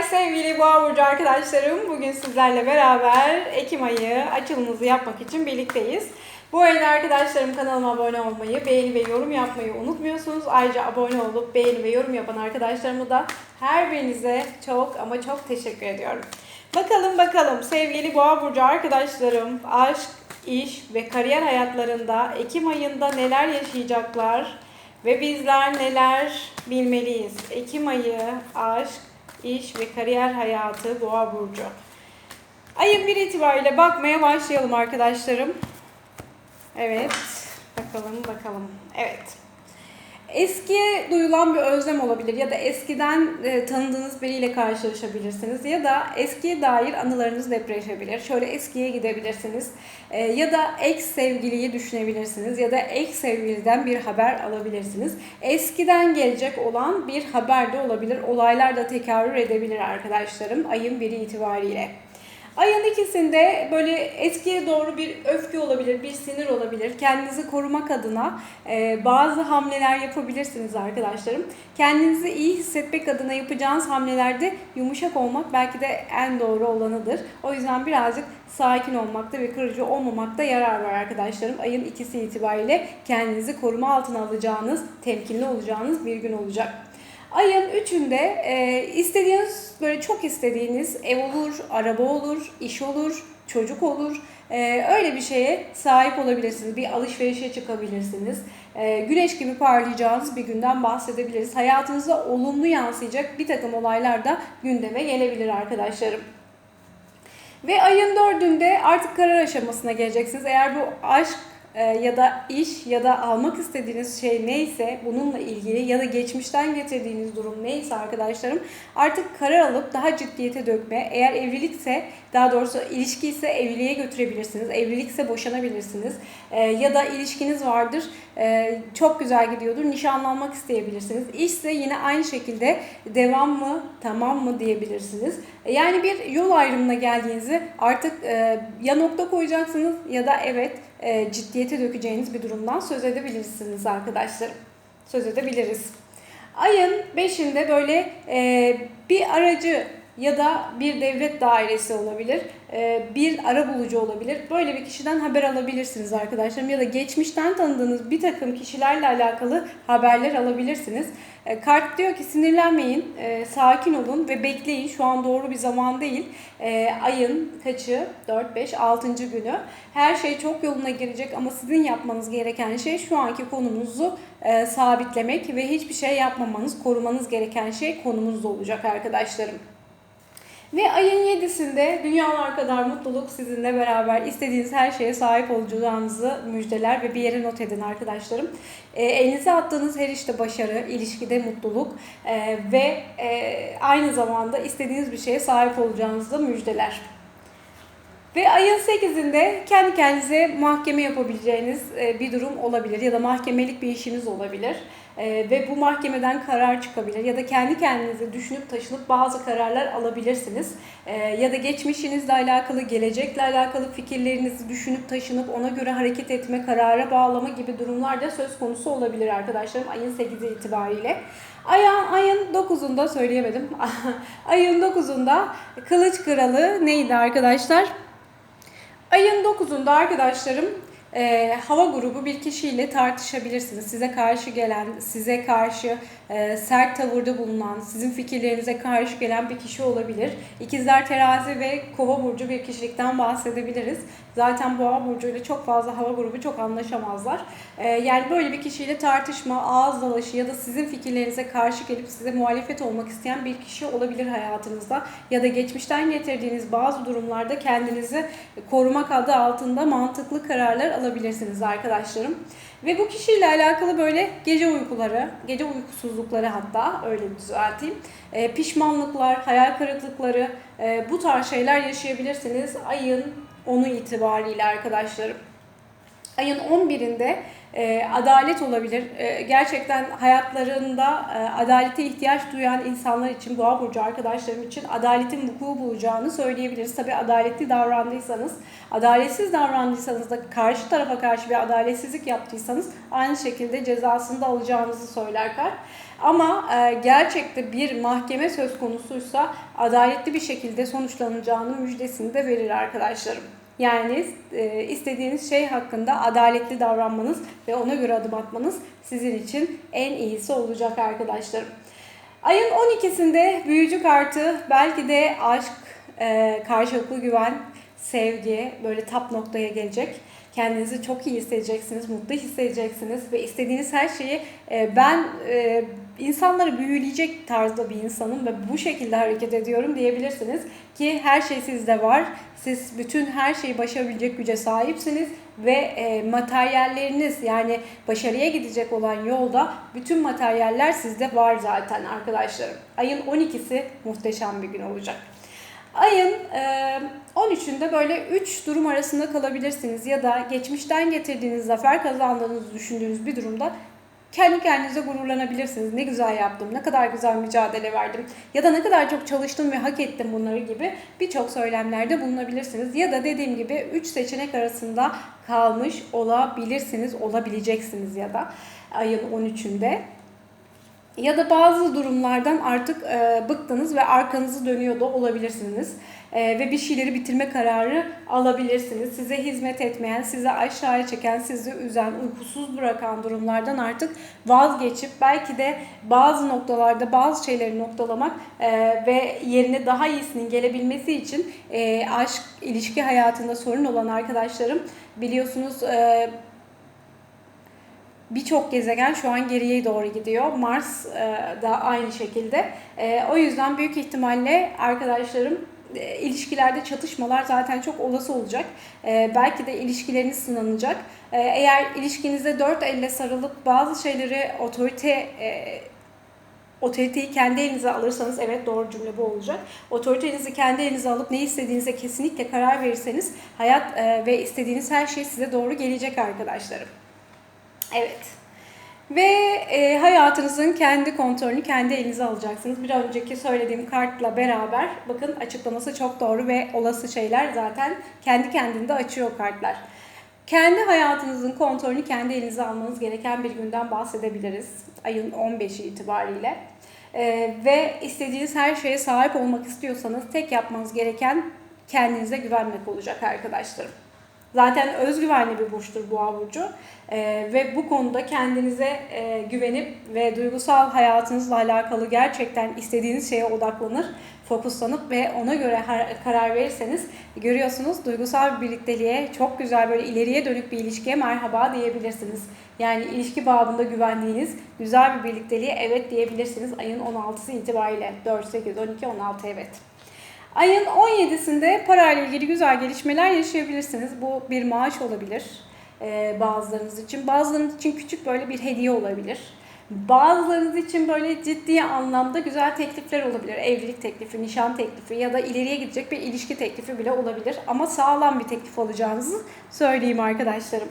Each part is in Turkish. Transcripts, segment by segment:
Merhabalar sevgili Boğa Burcu arkadaşlarım. Bugün sizlerle beraber Ekim ayı açılımımızı yapmak için birlikteyiz. Bu arada arkadaşlarım kanalıma abone olmayı, beğeni ve yorum yapmayı unutmuyorsunuz. Ayrıca abone olup beğeni ve yorum yapan arkadaşlarımı da her birinize çok ama çok teşekkür ediyorum. Bakalım bakalım sevgili Boğa Burcu arkadaşlarım aşk, iş ve kariyer hayatlarında Ekim ayında neler yaşayacaklar ve bizler neler bilmeliyiz? Ekim ayı, aşk, iş ve kariyer hayatı Boğa Burcu. Ayın bir itibariyle bakmaya başlayalım arkadaşlarım. Evet, bakalım bakalım. Evet. Eskiye duyulan bir özlem olabilir ya da eskiden e, tanıdığınız biriyle karşılaşabilirsiniz ya da eskiye dair anılarınız depreşebilir. Şöyle eskiye gidebilirsiniz E, ya da ex sevgiliyi düşünebilirsiniz ya da ex sevgiliden bir haber alabilirsiniz. Eskiden gelecek olan bir haber de olabilir. Olaylar da tekrar edebilir arkadaşlarım ayın biri itibariyle. Ayın ikisinde böyle eskiye doğru bir öfke olabilir, bir sinir olabilir. Kendinizi korumak adına e, bazı hamleler yapabilirsiniz arkadaşlarım. Kendinizi iyi hissetmek adına yapacağınız hamlelerde yumuşak olmak belki de en doğru olanıdır. O yüzden birazcık sakin olmakta ve kırıcı olmamakta yarar var arkadaşlarım. Ayın ikisi itibariyle kendinizi koruma altına alacağınız, temkinli olacağınız bir gün olacak. Ayın üçünde e, istediğiniz böyle çok istediğiniz ev olur, araba olur, iş olur, çocuk olur. E, öyle bir şeye sahip olabilirsiniz. Bir alışverişe çıkabilirsiniz. E, güneş gibi parlayacağınız bir günden bahsedebiliriz. Hayatınıza olumlu yansıyacak bir takım olaylar da gündeme gelebilir arkadaşlarım. Ve ayın dördünde artık karar aşamasına geleceksiniz. Eğer bu aşk ya da iş ya da almak istediğiniz şey neyse bununla ilgili ya da geçmişten getirdiğiniz durum neyse arkadaşlarım artık karar alıp daha ciddiyete dökme. Eğer evlilikse daha doğrusu ilişki ise evliliğe götürebilirsiniz. Evlilikse boşanabilirsiniz. E, ya da ilişkiniz vardır e, çok güzel gidiyordur nişanlanmak isteyebilirsiniz. İşse yine aynı şekilde devam mı tamam mı diyebilirsiniz. Yani bir yol ayrımına geldiğinizi artık ya nokta koyacaksınız ya da evet e, ciddiyete dökeceğiniz bir durumdan söz edebilirsiniz arkadaşlar. Söz edebiliriz. Ayın 5'inde böyle e, bir aracı ya da bir devlet dairesi olabilir, e, bir ara bulucu olabilir. Böyle bir kişiden haber alabilirsiniz arkadaşlarım ya da geçmişten tanıdığınız bir takım kişilerle alakalı haberler alabilirsiniz. E, kart diyor ki sinirlenmeyin, e, sakin olun ve bekleyin. Şu an doğru bir zaman değil. Ayın kaçı? 4, 5, 6. günü. Her şey çok yoluna girecek ama sizin yapmanız gereken şey şu anki konumunuzu sabitlemek ve hiçbir şey yapmamanız, korumanız gereken şey konumuzda olacak arkadaşlarım. Ve ayın 7'sinde dünyalar kadar mutluluk sizinle beraber istediğiniz her şeye sahip olacağınızı müjdeler ve bir yere not edin arkadaşlarım. E, elinize attığınız her işte başarı, ilişkide mutluluk e, ve e, aynı zamanda istediğiniz bir şeye sahip olacağınızı müjdeler. Ve ayın 8'inde kendi kendinize mahkeme yapabileceğiniz e, bir durum olabilir ya da mahkemelik bir işiniz olabilir. Ee, ve bu mahkemeden karar çıkabilir ya da kendi kendinize düşünüp taşınıp bazı kararlar alabilirsiniz. Ee, ya da geçmişinizle alakalı, gelecekle alakalı fikirlerinizi düşünüp taşınıp ona göre hareket etme, karara bağlama gibi durumlar da söz konusu olabilir arkadaşlarım ayın 8'i itibariyle. Ayın, ayın 9'unda söyleyemedim. ayın 9'unda Kılıç Kralı neydi arkadaşlar? Ayın 9'unda arkadaşlarım e, hava grubu bir kişiyle tartışabilirsiniz. Size karşı gelen, size karşı e, sert tavırda bulunan, sizin fikirlerinize karşı gelen bir kişi olabilir. İkizler terazi ve kova burcu bir kişilikten bahsedebiliriz. Zaten boğa burcu ile çok fazla hava grubu çok anlaşamazlar. E, yani böyle bir kişiyle tartışma, ağız dalaşı ya da sizin fikirlerinize karşı gelip size muhalefet olmak isteyen bir kişi olabilir hayatınızda. Ya da geçmişten getirdiğiniz bazı durumlarda kendinizi korumak adı altında mantıklı kararlar alabilirsiniz arkadaşlarım. Ve bu kişiyle alakalı böyle gece uykuları, gece uykusuzlukları hatta öyle düzelteyim. E, pişmanlıklar, hayal kırıklıkları e, bu tarz şeyler yaşayabilirsiniz ayın 10'u itibariyle arkadaşlarım. Ayın 11'inde e, adalet olabilir. E, gerçekten hayatlarında e, adalete ihtiyaç duyan insanlar için, boğa burcu arkadaşlarım için adaletin vuku bulacağını söyleyebiliriz. Tabi adaletli davrandıysanız, adaletsiz davrandıysanız da karşı tarafa karşı bir adaletsizlik yaptıysanız aynı şekilde cezasını da alacağınızı söyler. Ama e, gerçekte bir mahkeme söz konusuysa adaletli bir şekilde sonuçlanacağını müjdesini de verir arkadaşlarım. Yani e, istediğiniz şey hakkında adaletli davranmanız ve ona göre adım atmanız sizin için en iyisi olacak arkadaşlarım. Ayın 12'sinde büyücü kartı belki de aşk, e, karşılıklı güven, sevgi böyle tap noktaya gelecek. Kendinizi çok iyi hissedeceksiniz, mutlu hissedeceksiniz ve istediğiniz her şeyi e, ben e, insanları büyüleyecek tarzda bir insanım ve bu şekilde hareket ediyorum diyebilirsiniz ki her şey sizde var. Siz bütün her şeyi başarabilecek güce sahipsiniz ve e, materyalleriniz yani başarıya gidecek olan yolda bütün materyaller sizde var zaten arkadaşlarım. Ayın 12'si muhteşem bir gün olacak. Ayın e, 13'ünde böyle 3 durum arasında kalabilirsiniz ya da geçmişten getirdiğiniz zafer kazandığınızı düşündüğünüz bir durumda kendi kendinize gururlanabilirsiniz. Ne güzel yaptım, ne kadar güzel mücadele verdim ya da ne kadar çok çalıştım ve hak ettim bunları gibi birçok söylemlerde bulunabilirsiniz. Ya da dediğim gibi 3 seçenek arasında kalmış olabilirsiniz, olabileceksiniz ya da ayın 13'ünde. Ya da bazı durumlardan artık e, bıktınız ve arkanızı dönüyor da olabilirsiniz. E, ve bir şeyleri bitirme kararı alabilirsiniz. Size hizmet etmeyen, sizi aşağıya çeken, sizi üzen, uykusuz bırakan durumlardan artık vazgeçip belki de bazı noktalarda bazı şeyleri noktalamak e, ve yerine daha iyisinin gelebilmesi için e, aşk, ilişki hayatında sorun olan arkadaşlarım biliyorsunuz... E, birçok gezegen şu an geriye doğru gidiyor. Mars da aynı şekilde. O yüzden büyük ihtimalle arkadaşlarım e, ilişkilerde çatışmalar zaten çok olası olacak. E, belki de ilişkileriniz sınanacak. E, eğer ilişkinize dört elle sarılıp bazı şeyleri otorite e, otoriteyi kendi elinize alırsanız evet doğru cümle bu olacak. Otoritenizi kendi elinize alıp ne istediğinize kesinlikle karar verirseniz hayat e, ve istediğiniz her şey size doğru gelecek arkadaşlarım. Evet. Ve e, hayatınızın kendi kontrolünü kendi elinize alacaksınız. Bir önceki söylediğim kartla beraber bakın açıklaması çok doğru ve olası şeyler zaten kendi kendinde açıyor kartlar. Kendi hayatınızın kontrolünü kendi elinize almanız gereken bir günden bahsedebiliriz. Ayın 15'i itibariyle. E, ve istediğiniz her şeye sahip olmak istiyorsanız tek yapmanız gereken kendinize güvenmek olacak arkadaşlarım. Zaten özgüvenli bir burçtur boğa burcu. Ee, ve bu konuda kendinize e, güvenip ve duygusal hayatınızla alakalı gerçekten istediğiniz şeye odaklanır, fokuslanıp ve ona göre karar verirseniz görüyorsunuz duygusal bir birlikteliğe çok güzel böyle ileriye dönük bir ilişkiye merhaba diyebilirsiniz. Yani ilişki babında güvendiğiniz güzel bir birlikteliğe evet diyebilirsiniz ayın 16'sı itibariyle. 4, 8, 12, 16 evet. Ayın 17'sinde parayla ilgili güzel gelişmeler yaşayabilirsiniz. Bu bir maaş olabilir e, bazılarınız için. Bazılarınız için küçük böyle bir hediye olabilir. Bazılarınız için böyle ciddi anlamda güzel teklifler olabilir. Evlilik teklifi, nişan teklifi ya da ileriye gidecek bir ilişki teklifi bile olabilir. Ama sağlam bir teklif alacağınızı söyleyeyim arkadaşlarım.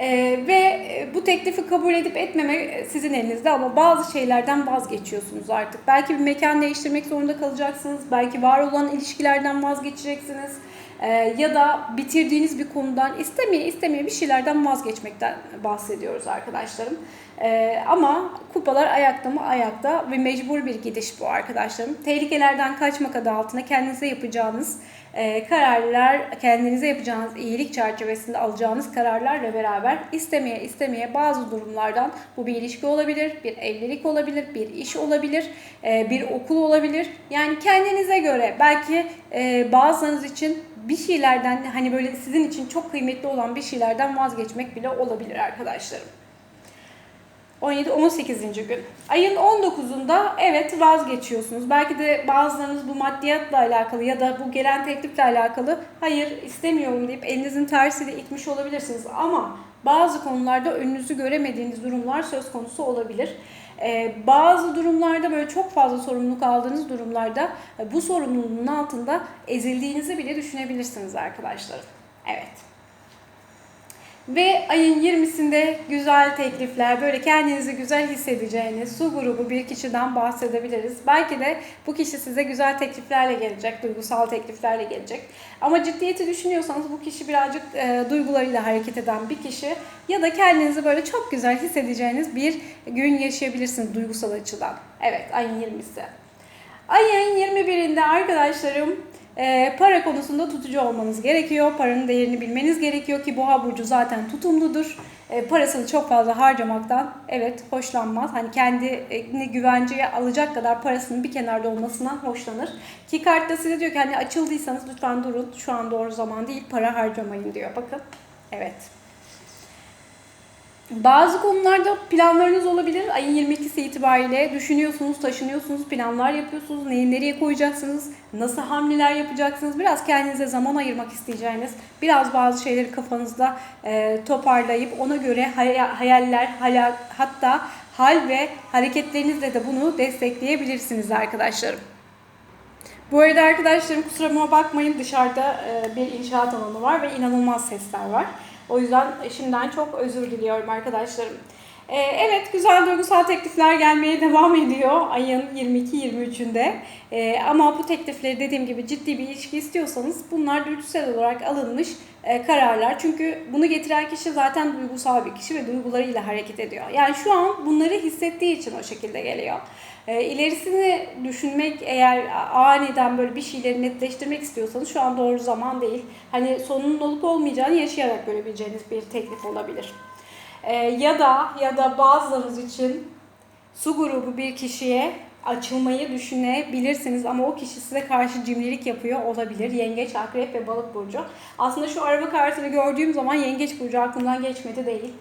Ee, ve bu teklifi kabul edip etmeme sizin elinizde ama bazı şeylerden vazgeçiyorsunuz artık. Belki bir mekan değiştirmek zorunda kalacaksınız. Belki var olan ilişkilerden vazgeçeceksiniz. Ee, ya da bitirdiğiniz bir konudan istemeye istemeye bir şeylerden vazgeçmekten bahsediyoruz arkadaşlarım. Ee, ama kupalar ayakta mı ayakta ve mecbur bir gidiş bu arkadaşlarım. Tehlikelerden kaçmak adı altında kendinize yapacağınız e, kararlar, kendinize yapacağınız iyilik çerçevesinde alacağınız kararlarla beraber istemeye istemeye bazı durumlardan bu bir ilişki olabilir, bir evlilik olabilir, bir iş olabilir, e, bir okul olabilir. Yani kendinize göre belki e, bazılarınız için bir şeylerden hani böyle sizin için çok kıymetli olan bir şeylerden vazgeçmek bile olabilir arkadaşlarım. 17-18. gün. Ayın 19'unda evet vazgeçiyorsunuz. Belki de bazılarınız bu maddiyatla alakalı ya da bu gelen teklifle alakalı hayır istemiyorum deyip elinizin tersiyle itmiş olabilirsiniz. Ama bazı konularda önünüzü göremediğiniz durumlar söz konusu olabilir. Ee, bazı durumlarda böyle çok fazla sorumluluk aldığınız durumlarda e, bu sorumluluğun altında ezildiğinizi bile düşünebilirsiniz arkadaşlar. Evet. Ve ayın 20'sinde güzel teklifler, böyle kendinizi güzel hissedeceğiniz su grubu bir kişiden bahsedebiliriz. Belki de bu kişi size güzel tekliflerle gelecek, duygusal tekliflerle gelecek. Ama ciddiyeti düşünüyorsanız bu kişi birazcık e, duygularıyla hareket eden bir kişi ya da kendinizi böyle çok güzel hissedeceğiniz bir gün yaşayabilirsiniz duygusal açıdan. Evet, ayın 20'si. Ayın 21'inde arkadaşlarım e, para konusunda tutucu olmanız gerekiyor. Paranın değerini bilmeniz gerekiyor ki boğa burcu zaten tutumludur. E, parasını çok fazla harcamaktan evet hoşlanmaz. Hani kendini güvenceye alacak kadar parasının bir kenarda olmasından hoşlanır. Ki kartta size diyor ki hani açıldıysanız lütfen durun. Şu an doğru zaman değil para harcamayın diyor. Bakın. Evet. Bazı konularda planlarınız olabilir. Ayın 22'si itibariyle düşünüyorsunuz, taşınıyorsunuz, planlar yapıyorsunuz. Neyi nereye koyacaksınız, nasıl hamleler yapacaksınız. Biraz kendinize zaman ayırmak isteyeceğiniz, biraz bazı şeyleri kafanızda e, toparlayıp ona göre hay- hayaller, hala, hatta hal ve hareketlerinizle de bunu destekleyebilirsiniz arkadaşlarım. Bu arada arkadaşlarım kusuruma bakmayın dışarıda e, bir inşaat alanı var ve inanılmaz sesler var. O yüzden şimdiden çok özür diliyorum arkadaşlarım. Ee, evet güzel duygusal teklifler gelmeye devam ediyor ayın 22-23'ünde. Ee, ama bu teklifleri dediğim gibi ciddi bir ilişki istiyorsanız bunlar dürtüsel olarak alınmış e, kararlar. Çünkü bunu getiren kişi zaten duygusal bir kişi ve duygularıyla hareket ediyor. Yani şu an bunları hissettiği için o şekilde geliyor. E, ilerisini düşünmek eğer aniden böyle bir şeyleri netleştirmek istiyorsanız şu an doğru zaman değil. Hani sonunun olup olmayacağını yaşayarak görebileceğiniz bir teklif olabilir. E, ya da ya da bazılarınız için su grubu bir kişiye açılmayı düşünebilirsiniz ama o kişi size karşı cimrilik yapıyor olabilir. Yengeç, akrep ve balık burcu. Aslında şu araba kartını gördüğüm zaman yengeç burcu aklımdan geçmedi değil.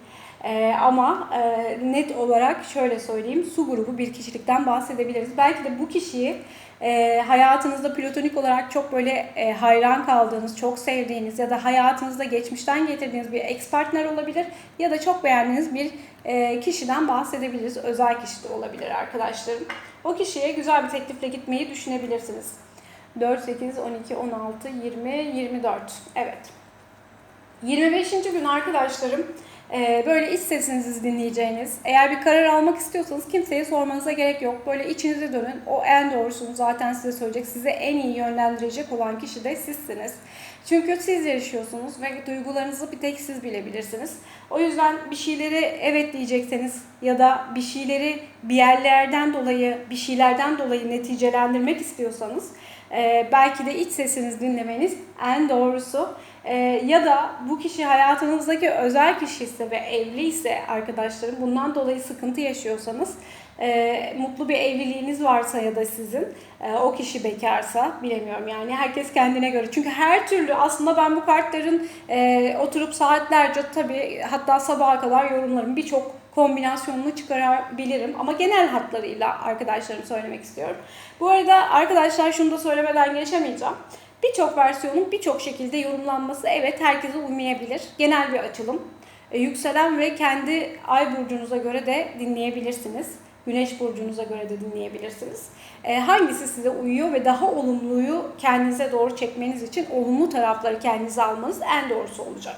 Ee, ama e, net olarak şöyle söyleyeyim, su grubu bir kişilikten bahsedebiliriz. Belki de bu kişiyi e, hayatınızda platonik olarak çok böyle e, hayran kaldığınız, çok sevdiğiniz ya da hayatınızda geçmişten getirdiğiniz bir ex partner olabilir ya da çok beğendiğiniz bir e, kişiden bahsedebiliriz. Özel kişi de olabilir arkadaşlarım. O kişiye güzel bir teklifle gitmeyi düşünebilirsiniz. 4, 8, 12, 16, 20, 24. Evet. 25. gün arkadaşlarım böyle iç sesinizi dinleyeceğiniz, eğer bir karar almak istiyorsanız kimseye sormanıza gerek yok. Böyle içinize dönün. O en doğrusunu zaten size söyleyecek. Size en iyi yönlendirecek olan kişi de sizsiniz. Çünkü siz yaşıyorsunuz ve duygularınızı bir tek siz bilebilirsiniz. O yüzden bir şeyleri evet diyecekseniz ya da bir şeyleri bir yerlerden dolayı, bir şeylerden dolayı neticelendirmek istiyorsanız e, belki de iç sesinizi dinlemeniz en doğrusu. E, ya da bu kişi hayatınızdaki özel kişi ve evli ise arkadaşlarım bundan dolayı sıkıntı yaşıyorsanız e, mutlu bir evliliğiniz varsa ya da sizin e, o kişi bekarsa bilemiyorum yani herkes kendine göre. Çünkü her türlü aslında ben bu kartların e, oturup saatlerce tabii hatta sabaha kadar yorumlarım birçok kombinasyonunu çıkarabilirim ama genel hatlarıyla arkadaşlarım söylemek istiyorum. Bu arada arkadaşlar şunu da söylemeden geçemeyeceğim. Birçok versiyonun birçok şekilde yorumlanması evet herkese uymayabilir. Genel bir açılım. E, yükselen ve kendi ay burcunuza göre de dinleyebilirsiniz. Güneş burcunuza göre de dinleyebilirsiniz. E, hangisi size uyuyor ve daha olumluyu kendinize doğru çekmeniz için olumlu tarafları kendinize almanız en doğrusu olacak.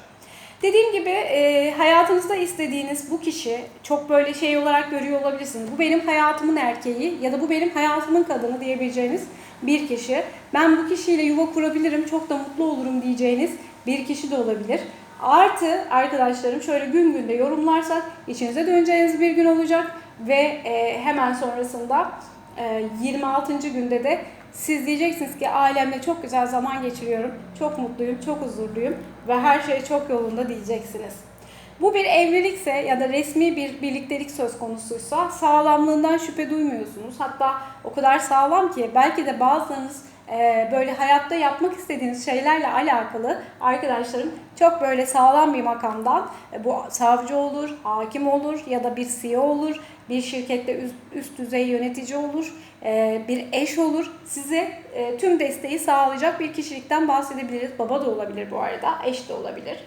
Dediğim gibi e, hayatınızda istediğiniz bu kişi çok böyle şey olarak görüyor olabilirsiniz. Bu benim hayatımın erkeği ya da bu benim hayatımın kadını diyebileceğiniz bir kişi. Ben bu kişiyle yuva kurabilirim, çok da mutlu olurum diyeceğiniz bir kişi de olabilir. Artı arkadaşlarım şöyle gün günde yorumlarsak içinize döneceğiniz bir gün olacak ve e, hemen sonrasında e, 26. günde de siz diyeceksiniz ki ailemle çok güzel zaman geçiriyorum, çok mutluyum, çok huzurluyum ve her şey çok yolunda diyeceksiniz. Bu bir evlilikse ya da resmi bir birliktelik söz konusuysa sağlamlığından şüphe duymuyorsunuz. Hatta o kadar sağlam ki belki de bazılarınız e, böyle hayatta yapmak istediğiniz şeylerle alakalı arkadaşlarım çok böyle sağlam bir makamdan e, bu savcı olur, hakim olur ya da bir CEO olur, bir şirkette üst, üst düzey yönetici olur, e, bir eş olur. Size tüm desteği sağlayacak bir kişilikten bahsedebiliriz. Baba da olabilir bu arada, eş de olabilir.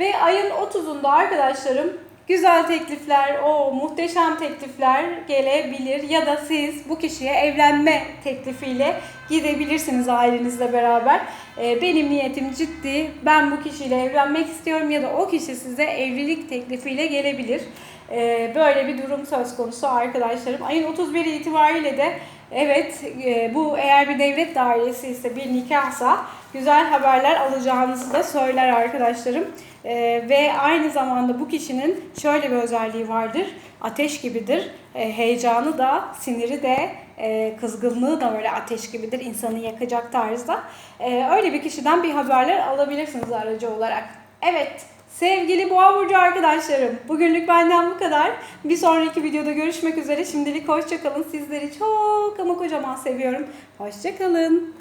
Ve ayın 30'unda arkadaşlarım güzel teklifler, o muhteşem teklifler gelebilir ya da siz bu kişiye evlenme teklifiyle gidebilirsiniz ailenizle beraber. Ee, benim niyetim ciddi, ben bu kişiyle evlenmek istiyorum ya da o kişi size evlilik teklifiyle gelebilir. Ee, böyle bir durum söz konusu arkadaşlarım. Ayın 31 itibariyle de evet e, bu eğer bir devlet dairesi ise bir nikahsa güzel haberler alacağınızı da söyler arkadaşlarım. Ee, ve aynı zamanda bu kişinin şöyle bir özelliği vardır. Ateş gibidir. Ee, heyecanı da, siniri de, e, kızgınlığı da böyle ateş gibidir. insanı yakacak tarzda. Öyle bir kişiden bir haberler alabilirsiniz aracı olarak. Evet. Sevgili Boğa Burcu arkadaşlarım, bugünlük benden bu kadar. Bir sonraki videoda görüşmek üzere. Şimdilik hoşçakalın. Sizleri çok ama kocaman seviyorum. Hoşçakalın.